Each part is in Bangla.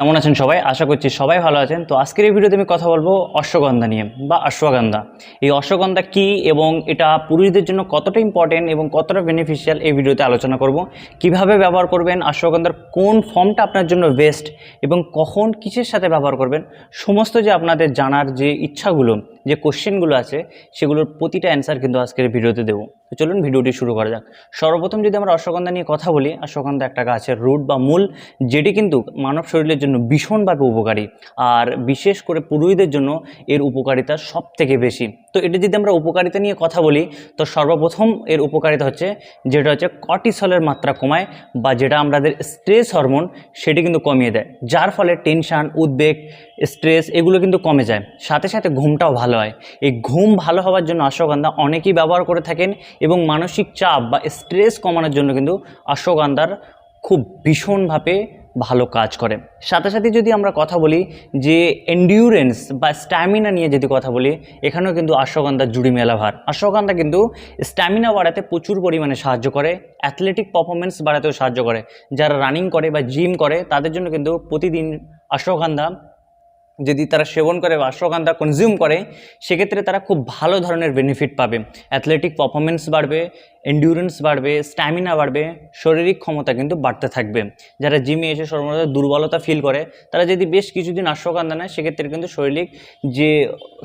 কেমন আছেন সবাই? আশা করছি সবাই ভালো আছেন। তো আজকের এই ভিডিওতে আমি কথা বলব অশ্বগন্ধা নিয়ে বা অশ্বগন্ধা। এই অশ্বগন্ধা কি এবং এটা পুরুষদের জন্য কতটা ইম্পর্টেন্ট এবং কতটা বেনিফিশিয়াল এই ভিডিওতে আলোচনা করব। কীভাবে ব্যবহার করবেন, অশ্বগন্ধার কোন ফর্মটা আপনার জন্য বেস্ট এবং কখন কিসের সাথে ব্যবহার করবেন, সমস্ত যে আপনাদের জানার যে ইচ্ছাগুলো, যে কোশ্চেনগুলো আছে, সেগুলোর প্রতিটা অ্যান্সার কিন্তু আজকের ভিডিওতে দেবো। তো চলুন ভিডিওটি শুরু করা যাক। সর্বপ্রথম যদি আমরা অশ্বগন্ধা নিয়ে কথা বলি, অশ্বগন্ধা একটা গাছের রুট বা মূল, যেটি কিন্তু মানব শরীরের জন্য ভীষণভাবে উপকারী। আর বিশেষ করে পুরুষদের জন্য এর উপকারিতা সব থেকে বেশি। তো এটা যদি আমরা উপকারিতা নিয়ে কথা বলি, তো সর্বপ্রথম এর উপকারিতা হচ্ছে, যেটা হচ্ছে কর্টিসলের মাত্রা কমায় বা যেটা আমাদের স্ট্রেস হরমোন, সেটি কিন্তু কমিয়ে দেয়। যার ফলে টেনশান, উদ্বেগ স্ট্রেস এগুলো কিন্তু কমে যায়। সাথে সাথে ঘুমটাও ভালো হয়। এই ঘুম ভালো হওয়ার জন্য অশ্বগন্ধা অনেকেই ব্যবহার করে থাকেন এবং মানসিক চাপ বা স্ট্রেস কমানোর জন্য কিন্তু অশ্বগন্ধার খুব ভীষণভাবে ভালো কাজ করে। সাথে সাথে যদি আমরা কথা বলি যে এন্ডিউরেন্স বা স্ট্যামিনা নিয়ে যদি কথা বলি, এখানেও কিন্তু অশ্বগন্ধা জুড়ি মেলা ভার। অশ্বগন্ধা কিন্তু স্ট্যামিনা বাড়াতে প্রচুর পরিমাণে সাহায্য করে অ্যাথলেটিক পারফরমেন্স বাড়াতেও সাহায্য করে। যারা রানিং করে বা জিম করে, তাদের জন্য কিন্তু প্রতিদিন অশ্বগন্ধা যদি তারা সেবন করে বা অশ্বগন্ধা কনজিউম করে, সেক্ষেত্রে তারা খুব ভালো ধরনের বেনিফিট পাবে। অ্যাথলেটিক পারফরমেন্স বাড়বে এন্ডিউরেন্স বাড়বে স্ট্যামিনা বাড়বে, শারীরিক ক্ষমতা কিন্তু বাড়তে থাকবে। যারা জিমে এসে সর্বদা দুর্বলতা ফিল করে, তারা যদি বেশ কিছুদিন অশ্বগন্ধা নেয়, সেক্ষেত্রে কিন্তু শারীরিক যে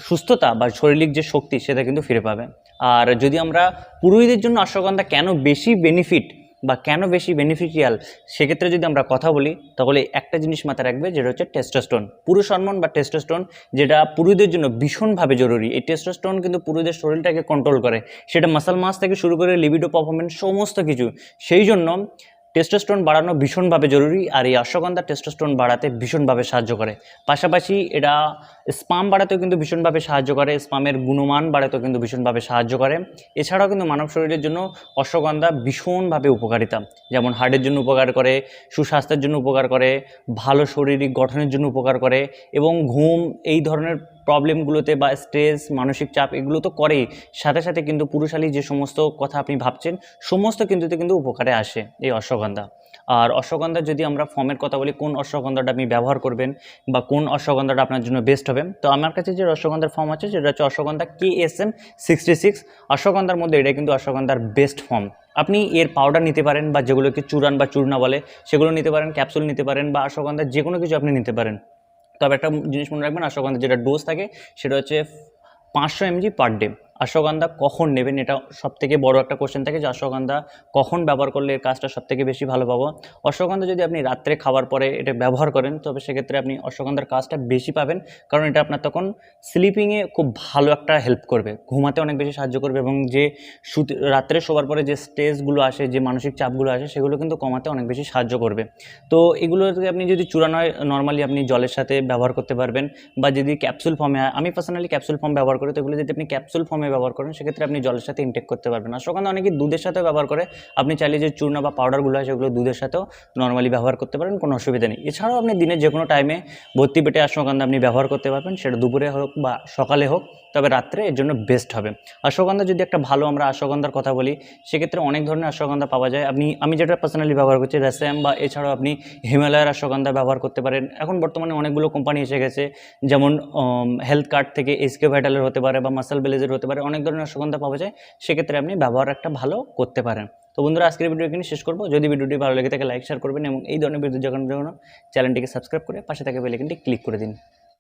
সুস্থতা বা শারীরিক যে শক্তি, সেটা কিন্তু ফিরে পাবে। আর যদি আমরা পুরুষদের জন্য অশ্বগন্ধা কেন বেশি বেনিফিট বা কেন বেশি বেনিফিশিয়াল সেক্ষেত্রে যদি আমরা কথা বলি, তাহলে একটা জিনিস মাথায় রাখবে যেটা হচ্ছে টেস্টোস্টোন পুরুষ হরমোন বা টেস্টোস্টোন যেটা পুরুষদের জন্য ভীষণভাবে জরুরি। এই টেস্টোস্টোন কিন্তু পুরুষদের শরীরটাকে কন্ট্রোল করে। সেটা মাসাল মাস থেকে শুরু করে লিবিডো পারফরমেন্স সমস্ত কিছু। সেই জন্য টেস্টোস্টোন বাড়ানো ভীষণভাবে জরুরি আর এই অশ্বগন্ধা টেস্টোস্টোন বাড়াতে ভীষণভাবে সাহায্য করে। পাশাপাশি এটা স্পাম বাড়াতেও কিন্তু ভীষণভাবে সাহায্য করে, স্পামের গুণমান বাড়াতেও কিন্তু ভীষণভাবে সাহায্য করে। এছাড়াও কিন্তু মানব শরীরের জন্য অশ্বগন্ধা ভীষণভাবে উপকারিতা। যেমন হার্টের জন্য উপকার করে, সুস্বাস্থ্যের জন্য উপকার করে, ভালো শারীরিক গঠনের জন্য উপকার করে এবং ঘুম এই ধরনের প্রবলেমগুলোতে বা স্ট্রেস মানসিক চাপ এগুলো তো করেই। সাথে সাথে কিন্তু পুরুষালী যে সমস্ত কথা আপনি ভাবছেন, সমস্ত কিছুতে কিন্তু উপকারে আসে এই অশ্বগন্ধা। আর অশ্বগন্ধা যদি আমরা ফর্মের কথা বলি, কোন অশ্বগন্ধাটা আপনি ব্যবহার করবেন বা কোন অশ্বগন্ধাটা আপনার জন্য বেস্ট হবে, তো আমার কাছে যে অশ্বগন্ধার ফর্ম আছে, সেটা হচ্ছে ashwagandha K S M sixty six অশ্বগন্ধার মধ্যে এটা কিন্তু অশ্বগন্ধার বেস্ট ফর্ম আপনি এর পাউডার নিতে পারেন বা যেগুলোকে চূড়ান বা চূর্ণা বলে, সেগুলো নিতে পারেন ক্যাপসুল নিতে পারেন বা অশ্বগন্ধার যে কোনো কিছু আপনি নিতে পারেন। তবে একটা জিনিস মনে রাখবেন অশ্বগন্ধা যেটা ডোজ থাকে, সেটা হচ্ছে পাঁচশো এমজি পার ডে অশ্বগন্ধা কখন নেবেন? এটা সবথেকে বড় একটা কোশ্চেন থাকে যে অশ্বগন্ধা কখন ব্যবহার করলে এর কাজটা সবথেকে বেশি ভালো পাবো? অশ্বগন্ধা যদি আপনি রাত্রে খাওয়ার পরে এটা ব্যবহার করেন, তবে সেক্ষেত্রে আপনি অশ্বগন্ধার কাজটা বেশি পাবেন। কারণ এটা আপনার তখন স্লিপিংয়ে খুব ভালো একটা হেল্প করবে। ঘুমাতে অনেক বেশি সাহায্য করবে এবং যে শুতে, রাত্রে শোবার পরে যে স্ট্রেসগুলো আসে, যে মানসিক চাপগুলো আসে, সেগুলো কিন্তু কমাতে অনেক বেশি সাহায্য করবে। তো এগুলোকে আপনি যদি চূড়ানো হয় নর্মালি আপনি জলের সাথে ব্যবহার করতে পারবেন বা যদি ক্যাপসুল ফর্মে আমি পার্সোনালি ক্যাপসুল ফর্ম ব্যবহার করি, তো এগুলো যদি আপনি ক্যাপসুল ফর্মে ব্যবহার করেন, সেক্ষেত্রে আপনি জলের সাথে ইনটেক করতে পারবেন সেখানে অনেকে দুধের সাথে ব্যবহার করে। আপনি চাইলে যে চূর্ণ বা পাউডারগুলো হয়, সেগুলো দুধের সাথেও নর্মালি ব্যবহার করতে পারেন, কোনো অসুবিধা নেই। এছাড়াও আপনি দিনের যে কোনো টাইমে ভর্তি পেটে অশ্বগন্ধা আপনি ব্যবহার করতে পারবেন, সেটা দুপুরে হোক বা সকালে হোক, তবে রাত্রে এর জন্য বেস্ট হবে। অশ্বগন্ধা যদি একটা ভালো আমরা অশ্বগন্ধার কথা বলি, সেক্ষেত্রে অনেক ধরনের অশ্বগন্ধা পাওয়া যায়। আপনি, আমি যেটা পার্সোনালি ব্যবহার করছি, রেসেম বা এছাড়াও আপনি হিমালয়ের অশ্বগন্ধা ব্যবহার করতে পারেন। এখন বর্তমানে অনেকগুলো কোম্পানি এসে গেছে, যেমন হেলথ কার্ড থেকে এসকে ভাইটালের হতে পারে বা মাসাল বেলেজের হতে পারে। অনেক ধরনের সুগন্ধা পাওয়া যায়, সেক্ষেত্রে আপনি ব্যবহার একটা ভালো করতে পারেন। তো বন্ধুরা, আজকের ভিডিও এখানে শেষ করব। যদি ভিডিওটি ভালো লেগে থাকে, লাইক শেয়ার করবেন এবং এই ধরনের ভিডিও যখন জন্য চ্যানেলটিকে সাবস্ক্রাইব করে পাশে থাকা বেলাইকনটি ক্লিক করে দিন।